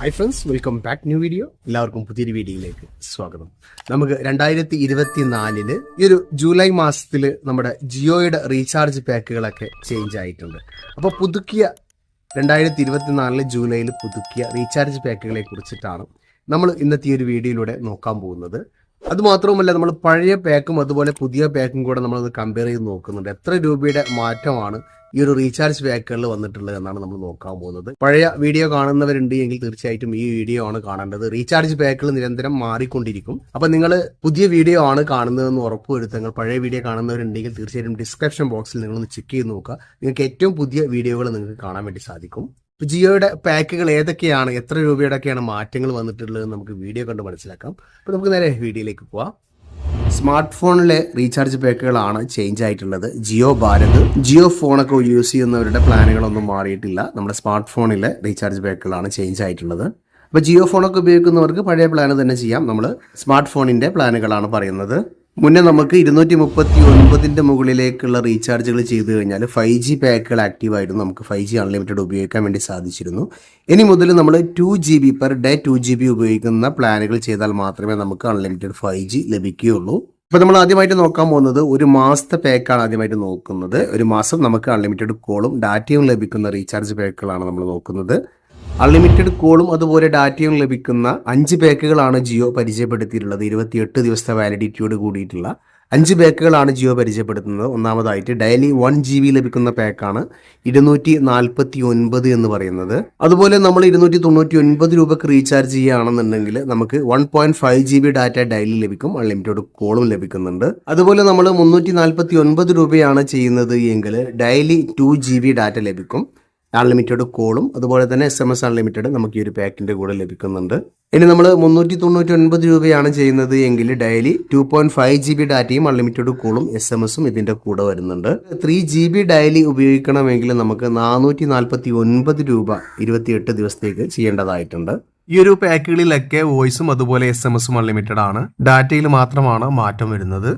Hi friends welcome back new video എല്ലാവർക്കും പുതിയൊരു വീഡിയോയിലേക്ക് സ്വാഗതം. നമുക്ക് രണ്ടായിരത്തി ഇരുപത്തി നാലിൽ ഈ ഒരു ജൂലൈ മാസത്തിൽ നമ്മുടെ ജിയോയുടെ റീചാർജ് പാക്കുകളൊക്കെ ചേഞ്ച് ആയിട്ടുണ്ട്. അപ്പോൾ പുതുക്കിയ രണ്ടായിരത്തി ഇരുപത്തി നാലിലെ ജൂലൈയിൽ പുതുക്കിയ റീചാർജ് പാക്കുകളെ കുറിച്ചിട്ടാണ് നമ്മൾ ഇന്നത്തെ ഈ ഒരു വീഡിയോയിലൂടെ നോക്കാൻ പോകുന്നത്. അതുമാത്രവുമല്ല നമ്മൾ പഴയ പാക്കും അതുപോലെ പുതിയ പാക്കും കൂടെ നമ്മൾ കമ്പയർ ചെയ്ത് നോക്കുന്നുണ്ട്. എത്ര രൂപയുടെ മാറ്റമാണ് ഈ ഒരു റീചാർജ് പാക്കുകളിൽ വന്നിട്ടുള്ളത് എന്നാണ് നമ്മൾ നോക്കാൻ പോകുന്നത്. പഴയ വീഡിയോ കാണുന്നവരുണ്ട് എങ്കിൽ തീർച്ചയായിട്ടും ഈ വീഡിയോ ആണ് കാണേണ്ടത്. റീചാർജ് പാക്കുകൾ നിരന്തരം മാറിക്കൊണ്ടിരിക്കും. അപ്പൊ നിങ്ങൾ പുതിയ വീഡിയോ ആണ് കാണുന്നതെന്ന് ഉറപ്പുവരുത്തുങ്ങൾ പഴയ വീഡിയോ കാണുന്നവരുണ്ടെങ്കിൽ തീർച്ചയായിട്ടും ഡിസ്ക്രിപ്ഷൻ ബോക്സിൽ നിങ്ങളൊന്ന് ചെക്ക് ചെയ്ത് നോക്കുക. നിങ്ങൾക്ക് ഏറ്റവും പുതിയ വീഡിയോകൾ നിങ്ങൾക്ക് കാണാൻ വേണ്ടി സാധിക്കും. ജിയോയുടെ പാക്കുകൾ ഏതൊക്കെയാണ്? എത്ര രൂപയുടെയൊക്കെയാണ് മാറ്റങ്ങൾ വന്നിട്ടുള്ളത് നമുക്ക് വീഡിയോ കണ്ട് മനസ്സിലാക്കാം. അപ്പോൾ നമുക്ക് നേരെ വീഡിയോയിലേക്ക് പോവാം. സ്മാർട്ട് ഫോണിലെ റീചാർജ് പാക്കുകളാണ് ചേഞ്ച് ആയിട്ടുള്ളത്. ജിയോ ഭാരത് ജിയോ ഫോണൊക്കെ യൂസ് ചെയ്യുന്നവരുടെ പ്ലാനുകളൊന്നും മാറിയിട്ടില്ല. നമ്മുടെ സ്മാർട്ട് ഫോണിലെ റീചാർജ് പാക്കുകളാണ് ചേഞ്ച് ആയിട്ടുള്ളത്. അപ്പോൾ ജിയോ ഫോണൊക്കെ ഉപയോഗിക്കുന്നവർക്ക് പഴയ പ്ലാൻ തന്നെ ചെയ്യാം. നമ്മൾ സ്മാർട്ട് ഫോണിന്റെ പ്ലാനുകളാണ് പറയുന്നത്. മുന്നേ നമുക്ക് ഇരുന്നൂറ്റി മുപ്പത്തി ഒൻപതിന്റെ മുകളിലേക്കുള്ള റീചാർജുകൾ ചെയ്തു കഴിഞ്ഞാൽ ഫൈവ് ജി പാക്കുകൾ ആക്റ്റീവ് ആയിരുന്നു. നമുക്ക് ഫൈവ് ജി അൺലിമിറ്റഡ് ഉപയോഗിക്കാൻ വേണ്ടി സാധിച്ചിരുന്നു. ഇനി മുതൽ നമ്മൾ two G B per day two G B ഉപയോഗിക്കുന്ന പ്ലാനുകൾ ചെയ്താൽ മാത്രമേ നമുക്ക് അൺലിമിറ്റഡ് ഫൈവ് ജി ലഭിക്കുകയുള്ളൂ. അപ്പോൾ നമ്മൾ ആദ്യമായിട്ട് നോക്കാൻ പോകുന്നത് ഒരു മാസത്തെ പാക്കാണ് ആദ്യമായിട്ട് നോക്കുന്നത്. ഒരു മാസം നമുക്ക് അൺലിമിറ്റഡ് കോളും ഡാറ്റയും ലഭിക്കുന്ന റീചാർജ് പാക്കുകളാണ് നമ്മൾ നോക്കുന്നത്. അൺലിമിറ്റഡ് കോളും അതുപോലെ ഡാറ്റയും ലഭിക്കുന്ന അഞ്ച് പാക്കുകളാണ് ജിയോ പരിചയപ്പെടുത്തിയിട്ടുള്ളത്. ഇരുപത്തിയെട്ട് ദിവസത്തെ വാലിഡിറ്റിയോട് കൂടിയിട്ടുള്ള അഞ്ച് പാക്കുകളാണ് ജിയോ പരിചയപ്പെടുത്തുന്നത്. ഒന്നാമതായിട്ട് ഡെയിലി വൺ ജി ബി ലഭിക്കുന്ന പാക്കാണ് ഇരുന്നൂറ്റി നാൽപ്പത്തി ഒൻപത് എന്ന് പറയുന്നത്. അതുപോലെ നമ്മൾ ഇരുന്നൂറ്റി തൊണ്ണൂറ്റി ഒൻപത് രൂപക്ക് റീചാർജ് ചെയ്യുകയാണെന്നുണ്ടെങ്കിൽ നമുക്ക് one point five G B data daily ലഭിക്കും. അൺലിമിറ്റഡ് കോളും ലഭിക്കുന്നുണ്ട്. അതുപോലെ നമ്മൾ മുന്നൂറ്റി നാൽപ്പത്തി ഒൻപത് രൂപയാണ് ചെയ്യുന്നത് എങ്കിൽ daily two G B data ലഭിക്കും. അൺലിമിറ്റഡ് കോളും അതുപോലെ തന്നെ എസ് എം എസ് അൺലിമിറ്റഡ് നമുക്ക് ഈ ഒരു പാക്കിന്റെ കൂടെ ലഭിക്കുന്നുണ്ട്. ഇനി നമ്മൾ മുന്നൂറ്റി തൊണ്ണൂറ്റി ഒൻപത് രൂപയാണ് ചെയ്യുന്നത് എങ്കിൽ daily two point five G B ഡാറ്റയും അൺലിമിറ്റഡ് കോളും എസ് എം എസും ഇതിന്റെ കൂടെ വരുന്നുണ്ട്. ത്രീ ജി ബി ഡെയിലി ഉപയോഗിക്കണമെങ്കിൽ നമുക്ക് നാനൂറ്റി നാൽപ്പത്തി ഒൻപത് രൂപ ഇരുപത്തിയെട്ട് ദിവസത്തേക്ക് ചെയ്യേണ്ടതായിട്ടുണ്ട്. ഈ ഒരു പാക്കുകളിലൊക്കെ വോയിസും അതുപോലെ എസ് എം എസും അൺലിമിറ്റഡ് ആണ്. ഡാറ്റയിൽ മാത്രമാണ് മാറ്റം വരുന്നത്.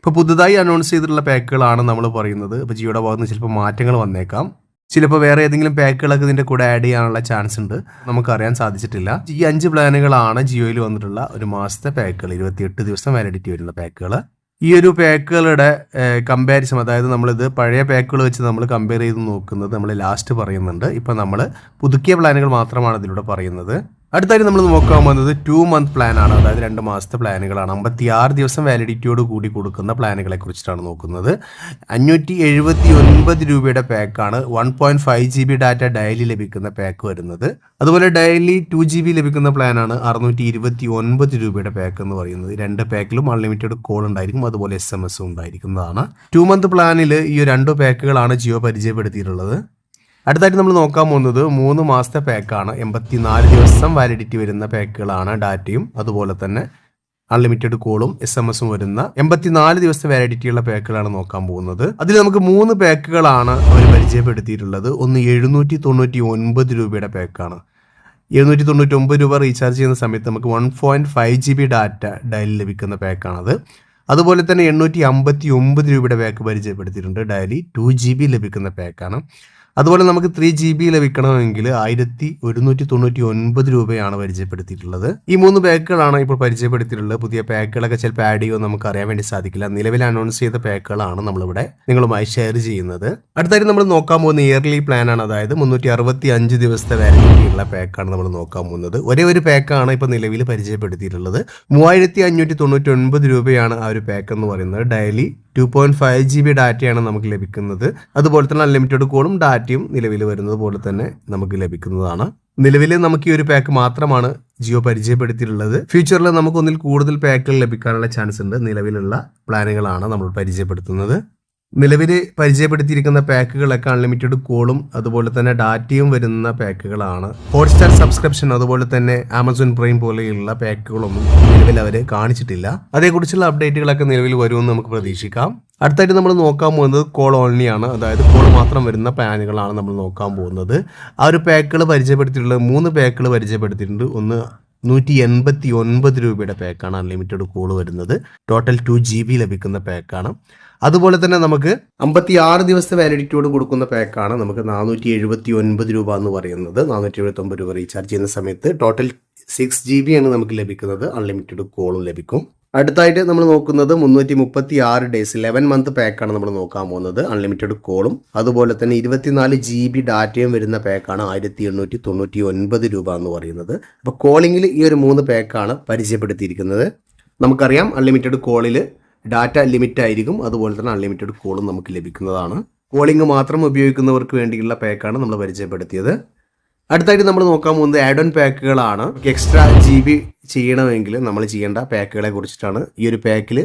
ഇപ്പോൾ പുതുതായി അനൗൺസ് ചെയ്തിട്ടുള്ള പാക്കുകളാണ് നമ്മൾ പറയുന്നത്. ഇപ്പോൾ ജിയോയുടെ ഭാഗത്ത് ചിലപ്പോൾ മാറ്റങ്ങൾ വന്നേക്കാം. ചിലപ്പോൾ വേറെ ഏതെങ്കിലും പാക്കുകളൊക്കെ ഇതിന്റെ കൂടെ ആഡ് ചെയ്യാനുള്ള ചാൻസ് ഉണ്ട്. നമുക്കറിയാൻ സാധിച്ചിട്ടില്ല. ഈ അഞ്ച് പ്ലാനുകളാണ് ജിയോയിൽ വന്നിട്ടുള്ള ഒരു മാസത്തെ പാക്കുകൾ. ഇരുപത്തിയെട്ട് ദിവസം വാലിഡിറ്റി വരുന്ന പാക്കുകൾ ഈ ഒരു പാക്കുകളുടെ കമ്പാരിസൺ അതായത് നമ്മളിത് പഴയ പാക്കുകൾ വെച്ച് നമ്മൾ കമ്പയർ ചെയ്ത് നോക്കുന്നത് നമ്മൾ ലാസ്റ്റ് പറയുന്നുണ്ട്. ഇപ്പം നമ്മൾ പുതുക്കിയ പ്ലാനുകൾ മാത്രമാണ് ഇതിലൂടെ പറയുന്നത്. അടുത്തായിട്ട് നമ്മൾ നോക്കാൻ പോകുന്നത് ടു മന്ത് പ്ലാൻ ആണ്. അതായത് രണ്ട് മാസത്തെ പ്ലാനുകളാണ്. അമ്പത്തി ആറ് ദിവസം വാലിഡിറ്റിയോട് കൂടി കൊടുക്കുന്ന പ്ലാനുകളെ കുറിച്ചിട്ടാണ് നോക്കുന്നത്. അഞ്ഞൂറ്റി എഴുപത്തി ഒൻപത് രൂപയുടെ പാക്കാണ് one point five G B data daily ലഭിക്കുന്ന പാക്ക് വരുന്നത്. അതുപോലെ ഡെയിലി ടു ജി ബി ലഭിക്കുന്ന പ്ലാനാണ് അറുന്നൂറ്റി ഇരുപത്തി ഒൻപത് രൂപയുടെ പാക്ക് എന്ന് പറയുന്നത്. രണ്ട് പാക്കിലും അൺലിമിറ്റഡ് കോൾ ഉണ്ടായിരിക്കും. അതുപോലെ എസ് എം എസ് ഉണ്ടായിരിക്കുന്നതാണ്. ടു മന്ത് പ്ലാനിൽ ഈ രണ്ട് പാക്കുകളാണ് ജിയോ പരിചയപ്പെടുത്തിയിട്ടുള്ളത്. അടുത്തായിട്ട് നമ്മൾ നോക്കാൻ പോകുന്നത് മൂന്ന് മാസത്തെ പാക്കാണ്. എൺപത്തിനാല് ദിവസം വാലിഡിറ്റി വരുന്ന പാക്കുകളാണ് ഡാറ്റയും അതുപോലെ തന്നെ അൺലിമിറ്റഡ് കോളും എസ് എം എസും വരുന്ന എൺപത്തിനാല് ദിവസത്തെ വാലിഡിറ്റിയുള്ള പാക്കുകളാണ് നോക്കാൻ പോകുന്നത്. അതിൽ നമുക്ക് മൂന്ന് പാക്കുകളാണ് അവർ പരിചയപ്പെടുത്തിയിട്ടുള്ളത്. ഒന്ന് എഴുന്നൂറ്റി തൊണ്ണൂറ്റി ഒൻപത് രൂപയുടെ പാക്കാണ്. എഴുന്നൂറ്റി തൊണ്ണൂറ്റി ഒമ്പത് രൂപ റീചാർജ് ചെയ്യുന്ന സമയത്ത് നമുക്ക് one point five G B data daily ലഭിക്കുന്ന പാക്കാണത്. അതുപോലെ തന്നെ എണ്ണൂറ്റി അമ്പത്തി ഒമ്പത് രൂപയുടെ പാക്ക് പരിചയപ്പെടുത്തിയിട്ടുണ്ട്. ഡയലി ടു ജി ബി ലഭിക്കുന്ന പാക്കാണ്. അതുപോലെ നമുക്ക് ത്രീ ജി ബി ലഭിക്കണമെങ്കിൽ ആയിരത്തി ഒരുന്നൂറ്റി തൊണ്ണൂറ്റി ഒൻപത് രൂപയാണ് പരിചയപ്പെടുത്തിയിട്ടുള്ളത്. ഈ മൂന്ന് പാക്കുകളാണ് ഇപ്പോൾ പരിചയപ്പെടുത്തിയിട്ടുള്ളത്. പുതിയ പാക്കുകളൊക്കെ ചിലപ്പോൾ ആഡ് ചെയ്യുമോ നമുക്ക് അറിയാൻ വേണ്ടി സാധിക്കില്ല. നിലവിൽ അനൗൺസ് ചെയ്ത പാക്കുകളാണ് നമ്മളിവിടെ നിങ്ങളുമായി ഷെയർ ചെയ്യുന്നത്. അടുത്തായിട്ട് നമ്മൾ നോക്കാൻ പോകുന്ന ഇയർലി പ്ലാൻ ആണ്. അതായത് മുന്നൂറ്റി അറുപത്തി അഞ്ച് ദിവസത്തെ ഉള്ള പാക്കാണ് നമ്മൾ നോക്കാൻ പോകുന്നത്. ഒരേ ഒരു പാക്കാണ് ഇപ്പോൾ നിലവിൽ പരിചയപ്പെടുത്തിയിട്ടുള്ളത്. മൂവായിരത്തി അഞ്ഞൂറ്റി തൊണ്ണൂറ്റി ഒൻപത് രൂപയാണ് ആ ഒരു പാക്ക് എന്ന് പറയുന്നത്. Daily two point five G B ഡാറ്റയാണ് നമുക്ക് ലഭിക്കുന്നത്. അതുപോലെ തന്നെ അൺലിമിറ്റഡ് കോളും ഡാറ്റയും നിലവിൽ വരുന്നത് പോലെ തന്നെ നമുക്ക് ലഭിക്കുന്നതാണ്. നിലവിൽ നമുക്ക് ഈ ഒരു പാക്ക് മാത്രമാണ് ജിയോ പരിചയപ്പെടുത്തിയിട്ടുള്ളത്. ഫ്യൂച്ചറിൽ നമുക്ക് ഒന്നിൽ കൂടുതൽ പാക്കുകൾ ലഭിക്കാനുള്ള ചാൻസ് ഉണ്ട്. നിലവിലുള്ള പ്ലാനുകളാണ് നമ്മൾ പരിചയപ്പെടുത്തുന്നത്. നിലവിൽ പരിചയപ്പെടുത്തിയിരിക്കുന്ന പാക്കുകളൊക്കെ അൺലിമിറ്റഡ് കോളും അതുപോലെ തന്നെ ഡാറ്റയും വരുന്ന പാക്കുകളാണ്. ഹോട്ട്സ്റ്റാർ സബ്സ്ക്രിപ്ഷൻ അതുപോലെ തന്നെ ആമസോൺ പ്രൈം പോലെയുള്ള പാക്കുകളൊന്നും നിലവിൽ അവർ കാണിച്ചിട്ടില്ല. അതേക്കുറിച്ചുള്ള അപ്ഡേറ്റുകളൊക്കെ നിലവിൽ വരുമെന്ന് നമുക്ക് പ്രതീക്ഷിക്കാം. അടുത്തായിട്ട് നമ്മൾ നോക്കാൻ പോകുന്നത് കോൾ ഓൺലി ആണ്. അതായത് കോൾ മാത്രം വരുന്ന പ്ലാനുകളാണ് നമ്മൾ നോക്കാൻ പോകുന്നത്. ആ ഒരു പാക്കുകൾ പരിചയപ്പെടുത്തിയിട്ടുള്ളത് മൂന്ന് പാക്കുകൾ പരിചയപ്പെടുത്തിയിട്ടുണ്ട്. ഒന്ന് നൂറ്റി എൺപത്തി ഒൻപത് രൂപയുടെ പാക്കാണ് അൺലിമിറ്റഡ് കോൾ വരുന്നത്. ടോട്ടൽ ടു ജി ബി ലഭിക്കുന്ന പാക്കാണ് അതുപോലെ തന്നെ നമുക്ക് അമ്പത്തി ആറ് ദിവസത്തെ വാലിഡിറ്റിയോട് കൊടുക്കുന്ന പാക്കാണ് നമുക്ക് നാനൂറ്റി എഴുപത്തി ഒൻപത് രൂപ എന്ന് പറയുന്നത്. നാനൂറ്റി എഴുപത്തി ഒമ്പത് രൂപ റീചാർജ് ചെയ്യുന്ന സമയത്ത് ടോട്ടൽ സിക്സ് ജി ബി ആണ് നമുക്ക് ലഭിക്കുന്നത്. അൺലിമിറ്റഡ് കോളും ലഭിക്കും. അടുത്തായിട്ട് നമ്മൾ നോക്കുന്നത് മുന്നൂറ്റി മുപ്പത്തി ആറ് ഡേയ്സ് ലെവൻ മന്ത് പാക്കാണ് നമ്മൾ നോക്കാൻ പോകുന്നത്. അൺലിമിറ്റഡ് കോളും അതുപോലെ തന്നെ ഇരുപത്തിനാല് ജി ബി ഡാറ്റയും വരുന്ന പാക്കാണ് ആയിരത്തി എണ്ണൂറ്റി തൊണ്ണൂറ്റി ഒൻപത് രൂപ എന്ന് പറയുന്നത്. അപ്പോൾ കോളിങ്ങിൽ ഈ ഒരു മൂന്ന് പാക്കാണ് പരിചയപ്പെടുത്തിയിരിക്കുന്നത്. നമുക്കറിയാം അൺലിമിറ്റഡ് കോളിൽ ഡാറ്റ ലിമിറ്റ് ആയിരിക്കും അതുപോലെ തന്നെ അൺലിമിറ്റഡ് കോളും നമുക്ക് ലഭിക്കുന്നതാണ്. കോളിംഗ് മാത്രം ഉപയോഗിക്കുന്നവർക്ക് വേണ്ടിയുള്ള പാക്കാണ് നമ്മൾ പരിചയപ്പെടുത്തിയത്. അടുത്തായിട്ട് നമ്മൾ നോക്കാൻ പോകുന്നത് ആഡ് ഓൺ പാക്കുകളാണ് എക്സ്ട്രാ ജി ബി ചെയ്യണമെങ്കിൽ നമ്മൾ ചെയ്യേണ്ട പാക്കുകളെ കുറിച്ചിട്ടാണ് ഈ ഒരു പാക്കിൽ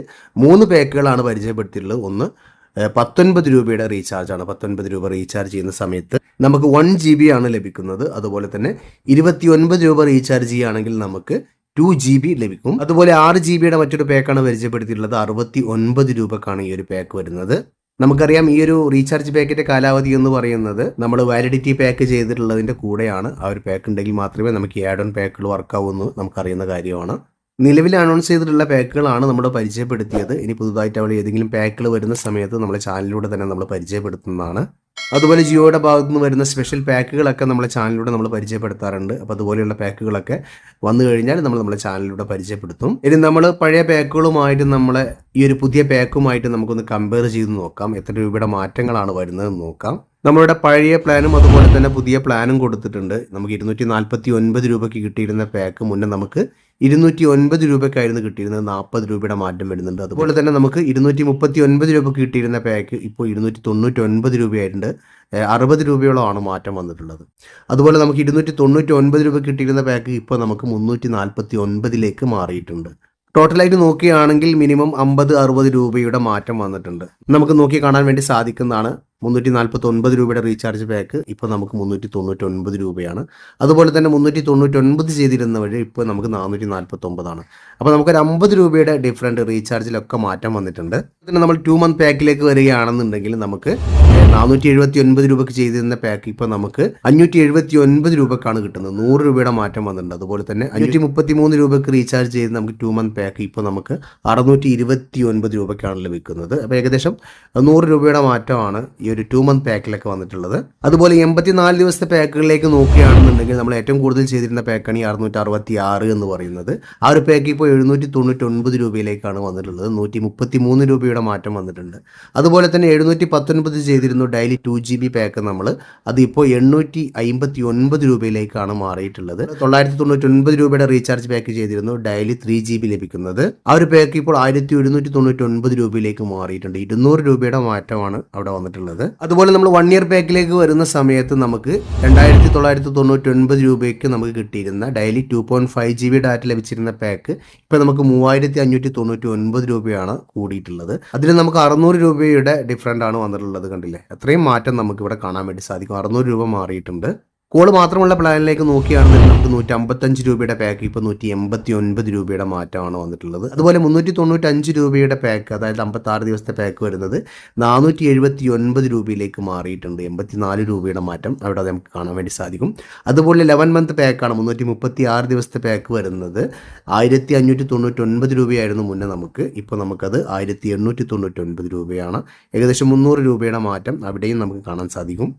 മൂന്ന് പാക്കുകളാണ് പരിചയപ്പെടുത്തിയിട്ടുള്ളത്. ഒന്ന് പത്തൊൻപത് രൂപയുടെ റീചാർജ് ആണ്. പത്തൊൻപത് രൂപ റീചാർജ് ചെയ്യുന്ന സമയത്ത് നമുക്ക് വൺ ജി ബി ആണ് ലഭിക്കുന്നത്. അതുപോലെ തന്നെ ഇരുപത്തി ഒൻപത് രൂപ റീചാർജ് ചെയ്യുകയാണെങ്കിൽ നമുക്ക് ടു ജി ബി ലഭിക്കും. അതുപോലെ ആറ് ജി ബിയുടെ മറ്റൊരു പാക്കാണ് പരിചയപ്പെടുത്തിയിട്ടുള്ളത്. അറുപത്തി ഒൻപത് രൂപക്കാണ് ഈ ഒരു പാക്ക് വരുന്നത്. നമുക്കറിയാം ഈ ഒരു റീചാർജ് പാക്കിന്റെ കാലാവധി എന്ന് പറയുന്നത് നമ്മൾ വാലിഡിറ്റി പാക്ക് ചെയ്തിട്ടുള്ളതിന്റെ കൂടെയാണ് ആ ഒരു പാക്ക് ഉണ്ടെങ്കിൽ മാത്രമേ നമുക്ക് ആഡ് ഓൺ പാക്കുകൾ വർക്കാവൂ എന്ന് നമുക്കറിയുന്ന കാര്യമാണ്. നിലവിൽ അനൗൺസ് ചെയ്തിട്ടുള്ള പാക്കുകളാണ് നമ്മൾ പരിചയപ്പെടുത്തിയത്. ഇനി പുതുതായിട്ട് അവൾ ഏതെങ്കിലും പാക്കുകൾ വരുന്ന സമയത്ത് നമ്മുടെ ചാനലിലൂടെ തന്നെ നമ്മൾ പരിചയപ്പെടുത്തുന്നതാണ്. അതുപോലെ ജിയോയുടെ ഭാഗത്തു നിന്ന് വരുന്ന സ്പെഷ്യൽ പാക്കുകളൊക്കെ നമ്മളെ ചാനലിലൂടെ നമ്മൾ പരിചയപ്പെടുത്താറുണ്ട്. അപ്പോൾ അതുപോലെയുള്ള പാക്കുകളൊക്കെ വന്നു കഴിഞ്ഞാൽ നമ്മൾ നമ്മുടെ ചാനലിലൂടെ പരിചയപ്പെടുത്തും. ഇനി നമ്മൾ പഴയ പാക്കുകളുമായിട്ട് നമ്മളെ ഈ ഒരു പുതിയ പാക്കുമായിട്ട് നമുക്കൊന്ന് കമ്പയർ ചെയ്ത് നോക്കാം. എത്ര രൂപയുടെ മാറ്റങ്ങളാണ് വരുന്നതെന്ന് നോക്കാം. നമ്മളുടെ പഴയ പ്ലാനും അതുപോലെ തന്നെ പുതിയ പ്ലാനും കൊടുത്തിട്ടുണ്ട്. നമുക്ക് ഇരുന്നൂറ്റി നാൽപ്പത്തി ഒൻപത് രൂപയ്ക്ക് കിട്ടിയിരുന്ന പാക്ക് മുന്നേ നമുക്ക് ഇരുന്നൂറ്റി ഒൻപത് രൂപയ്ക്കായിരുന്നു കിട്ടിയിരുന്നത്. നാൽപ്പത് രൂപയുടെ മാറ്റം വരുന്നുണ്ട്. അതുപോലെ തന്നെ നമുക്ക് ഇരുന്നൂറ്റി മുപ്പത്തി ഒൻപത് രൂപയ്ക്ക് കിട്ടിയിരുന്ന പാക്ക് ഇപ്പോൾ ഇരുന്നൂറ്റി തൊണ്ണൂറ്റി ഒൻപത് രൂപയായിട്ടുണ്ട് അറുപത് രൂപയോളമാണ് മാറ്റം വന്നിട്ടുള്ളത്. അതുപോലെ നമുക്ക് ഇരുന്നൂറ്റി തൊണ്ണൂറ്റി ഒൻപത് രൂപ കിട്ടിയിരുന്ന പാക്ക് ഇപ്പോൾ നമുക്ക് മുന്നൂറ്റി നാൽപ്പത്തി ഒൻപതിലേക്ക് മാറിയിട്ടുണ്ട്. ടോട്ടലായിട്ട് നോക്കുകയാണെങ്കിൽ മിനിമം അമ്പത് അറുപത് രൂപയുടെ മാറ്റം വന്നിട്ടുണ്ട്. നമുക്ക് നോക്കി കാണാൻ വേണ്ടി സാധിക്കുന്നതാണ് മുന്നൂറ്റി നാൽപ്പത്തി ഒൻപത് രൂപയുടെ റീചാർജ് പാക്ക് ഇപ്പോൾ നമുക്ക് മുന്നൂറ്റി തൊണ്ണൂറ്റി ഒൻപത് രൂപയാണ്. അതുപോലെ തന്നെ മുന്നൂറ്റി തൊണ്ണൂറ്റി ഒൻപത് ചെയ്തിരുന്ന വഴി ഇപ്പോൾ നമുക്ക് നാനൂറ്റി നാൽപ്പത്തി ഒമ്പതാണ് അപ്പോൾ നമുക്കൊരു അമ്പത് രൂപയുടെ ഡിഫറന്റ് റീചാർജിലൊക്കെ മാറ്റം വന്നിട്ടുണ്ട്. പിന്നെ നമ്മൾ ടു മന്ത് പാക്കിലേക്ക് വരികയാണെന്നുണ്ടെങ്കിൽ നമുക്ക് നാനൂറ്റി എഴുപത്തി ഒൻപത് രൂപക്ക് ചെയ്തിരുന്ന പാക്ക് ഇപ്പോൾ നമുക്ക് അഞ്ഞൂറ്റി എഴുപത്തി ഒൻപത് രൂപക്കാണ് കിട്ടുന്നത്. നൂറ് രൂപയുടെ മാറ്റം വന്നിട്ടുണ്ട്. അതുപോലെ തന്നെ അഞ്ഞൂറ്റി മുപ്പത്തി മൂന്ന് രൂപക്ക് റീചാർജ് ചെയ്ത് നമുക്ക് ടു മന്ത് പാക്ക് ഇപ്പോൾ നമുക്ക് അറുന്നൂറ്റി ഇരുപത്തി ഒൻപത് രൂപയ്ക്കാണ് ലഭിക്കുന്നത്. അപ്പോൾ ഏകദേശം നൂറ് രൂപയുടെ മാറ്റമാണ് ഈ ഒരു ടു മന്ത് പാക്കിലൊക്കെ വന്നിട്ടുള്ളത്. അതുപോലെ എൺപത്തിനാല് ദിവസത്തെ പാക്കുകളിലേക്ക് നോക്കുകയാണെന്നുണ്ടെങ്കിൽ നമ്മൾ ഏറ്റവും കൂടുതൽ ചെയ്തിരുന്ന പാക്കാണ് ഈ അറുന്നൂറ്റി അറുപത്തി ആറ് എന്ന് പറയുന്നത്. ആ ഒരു പാക്ക് ഇപ്പോൾ എഴുന്നൂറ്റി തൊണ്ണൂറ്റി ഒൻപത് രൂപയിലേക്കാണ് വന്നിട്ടുള്ളത്. നൂറ്റി മുപ്പത്തി മൂന്ന് രൂപയുടെ മാറ്റം വന്നിട്ടുണ്ട്. അതുപോലെ തന്നെ എഴുന്നൂറ്റി പത്തൊൻപത് ചെയ്തിരുന്നു daily two G B pack നമ്മൾ അത് ഇപ്പോൾ എണ്ണൂറ്റി അമ്പത്തി ഒൻപത് രൂപയിലേക്കാണ് മാറിയിട്ടുള്ളത്. തൊള്ളായിരത്തി തൊണ്ണൂറ്റി ഒൻപത് രൂപയുടെ റീചാർജ് പാക്ക് ചെയ്തിരുന്നു. ഡെയിലി ത്രീ ജി ബി ലഭിക്കുന്നത്. ആ ഒരു പാക്ക് ഇപ്പോൾ ആയിരത്തി ഒരുന്നൂറ്റി തൊണ്ണൂറ്റി ഒൻപത് രൂപയിലേക്ക് മാറിയിട്ടുണ്ട്. ഇരുന്നൂറ് രൂപയുടെ മാറ്റമാണ് അവിടെ വന്നിട്ടുള്ളത്. അതുപോലെ നമ്മൾ വൺ ഇയർ പാക്കിലേക്ക് വരുന്ന സമയത്ത് നമുക്ക് രണ്ടായിരത്തി തൊള്ളായിരത്തി തൊണ്ണൂറ്റി ഒൻപത് രൂപയ്ക്ക് നമുക്ക് കിട്ടിയിരുന്ന daily two point five G B data ലഭിച്ചിരുന്ന പാക്ക് ഇപ്പം നമുക്ക് മൂവായിരത്തി അഞ്ഞൂറ്റി തൊണ്ണൂറ്റി ഒൻപത് രൂപയാണ് കൂടിയിട്ടുള്ളത്. അതിൽ നമുക്ക് അറുന്നൂറ് രൂപയുടെ ഡിഫറന്റ് ആണ് വന്നിട്ടുള്ളത് കണ്ടില്ലേ? അത്രയും മാറ്റം നമുക്കിവിടെ കാണാൻ വേണ്ടി സാധിക്കും. അറുന്നൂറ് രൂപ മാറിയിട്ടുണ്ട്. കോൾ മാത്രമുള്ള പ്ലാനിലേക്ക് നോക്കുകയാണെന്നുണ്ടെങ്കിൽ നമുക്ക് നൂറ്റി അമ്പത്തഞ്ച് രൂപയുടെ പാക്ക് ഇപ്പോൾ നൂറ്റി എൺപത്തി ഒൻപത് രൂപയുടെ മാറ്റമാണ് വന്നിട്ടുള്ളത്. അതുപോലെ മുന്നൂറ്റി തൊണ്ണൂറ്റഞ്ച് രൂപയുടെ പാക്ക് അതായത് അമ്പത്തി ആറ് ദിവസത്തെ പാക്ക് വരുന്നത് നാനൂറ്റി എഴുപത്തി ഒൻപത് രൂപയിലേക്ക് മാറിയിട്ടുണ്ട്. എൺപത്തി നാല് രൂപയുടെ മാറ്റം അവിടെ അത് നമുക്ക് കാണാൻ വേണ്ടി സാധിക്കും. അതുപോലെ ലെവൻ മന്ത് പാക്കാണ് മുന്നൂറ്റി മുപ്പത്തി ആറ് ദിവസത്തെ പാക്ക് വരുന്നത്. ആയിരത്തി അഞ്ഞൂറ്റി തൊണ്ണൂറ്റി ഒൻപത് രൂപയായിരുന്നു മുന്നേ നമുക്ക്. ഇപ്പോൾ നമുക്കത് ആയിരത്തി എണ്ണൂറ്റി തൊണ്ണൂറ്റി ഒൻപത് രൂപയാണ്. ഏകദേശം മുന്നൂറ് രൂപയുടെ മാറ്റം അവിടെയും നമുക്ക് കാണാൻ സാധിക്കും.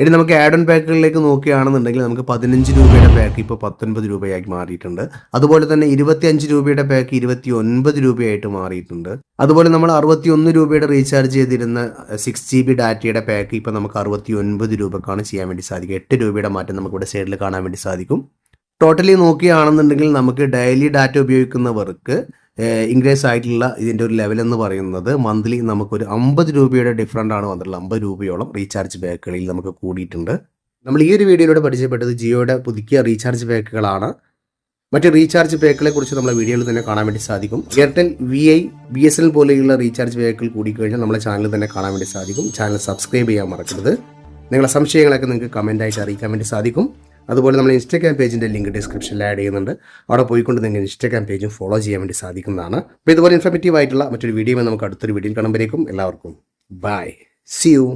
ഇനി നമുക്ക് ആഡ് ഓൺ പാക്കുകളിലേക്ക് നോക്കുകയാണെന്നുണ്ടെങ്കിൽ നമുക്ക് പതിനഞ്ച് രൂപയുടെ പാക്ക് ഇപ്പോൾ പത്തൊൻപത് രൂപയായി മാറിയിട്ടുണ്ട്. അതുപോലെ തന്നെ ഇരുപത്തി അഞ്ച് രൂപയുടെ പാക്ക് ഇരുപത്തി ഒൻപത് രൂപയായിട്ട് മാറിയിട്ടുണ്ട്. അതുപോലെ നമ്മൾ അറുപത്തി ഒന്ന് രൂപയുടെ റീചാർജ് ചെയ്തിരുന്ന സിക്സ് ജി ബി ഡാറ്റയുടെ പാക്ക് ഇപ്പോൾ നമുക്ക് അറുപത്തി ഒൻപത് രൂപക്കാണ് ചെയ്യാൻ വേണ്ടി സാധിക്കും. എട്ട് രൂപയുടെ മാറ്റം നമുക്ക് ഇവിടെ സൈഡിൽ കാണാൻ വേണ്ടി സാധിക്കും. ടോട്ടലി നോക്കുകയാണെന്നുണ്ടെങ്കിൽ നമുക്ക് ഡെയിലി ഡാറ്റ ഉപയോഗിക്കുന്നവർക്ക് ഇൻക്രീസ് ആയിട്ടുള്ള ഇതിന്റെ ഒരു ലെവൽ എന്ന് പറയുന്നത് മന്ത്ലി നമുക്കൊരു അമ്പത് രൂപയുടെ ഡിഫറന്റ് ആണ് വന്നിട്ടുള്ളത്. അമ്പത് രൂപയോളം റീചാർജ് പാക്കുകളിൽ നമുക്ക് കൂടിയിട്ടുണ്ട്. നമ്മൾ ഈ ഒരു വീഡിയോയിലൂടെ പരിചയപ്പെട്ടത് ജിയോയുടെ പുതുക്കിയ റീചാർജ് പാക്കുകളാണ് മറ്റ് റീചാർജ് പാക്കുകളെ കുറിച്ച് നമ്മളെ വീഡിയോയിൽ തന്നെ കാണാൻ വേണ്ടി സാധിക്കും. Airtel V I B S N L recharge പാക്കുകൾ കൂടിക്കഴിഞ്ഞാൽ നമ്മളെ ചാനലിൽ തന്നെ കാണാൻ വേണ്ടി സാധിക്കും. ചാനൽ സബ്സ്ക്രൈബ് ചെയ്യാൻ മറക്കരുത്. നിങ്ങളുടെ സംശയങ്ങളൊക്കെ നിങ്ങൾക്ക് കമന്റായിട്ട് അറിയിക്കാൻ വേണ്ടി സാധിക്കും. അതുപോലെ നമ്മൾ ഇൻസ്റ്റാഗ്രാം പേജിന്റെ ലിങ്ക് ഡിസ്ക്രിപ്ഷനിൽ ആഡ് ചെയ്യുന്നുണ്ട്. അവിടെ പോയിക്കൊണ്ട് നിങ്ങൾ ഇൻസ്റ്റാഗ്രാം പേജും ഫോളോ ചെയ്യാൻ വേണ്ടി സാധിക്കുന്നതാണ്. അപ്പോൾ ഇതുപോലെ ഇൻഫർമേറ്റീവ് ആയിട്ടുള്ള മറ്റൊരു വീഡിയോ നമുക്ക് അടുത്തൊരു വീഡിയോ കാണുമ്പോഴേക്കും എല്ലാവർക്കും ബൈ സി യു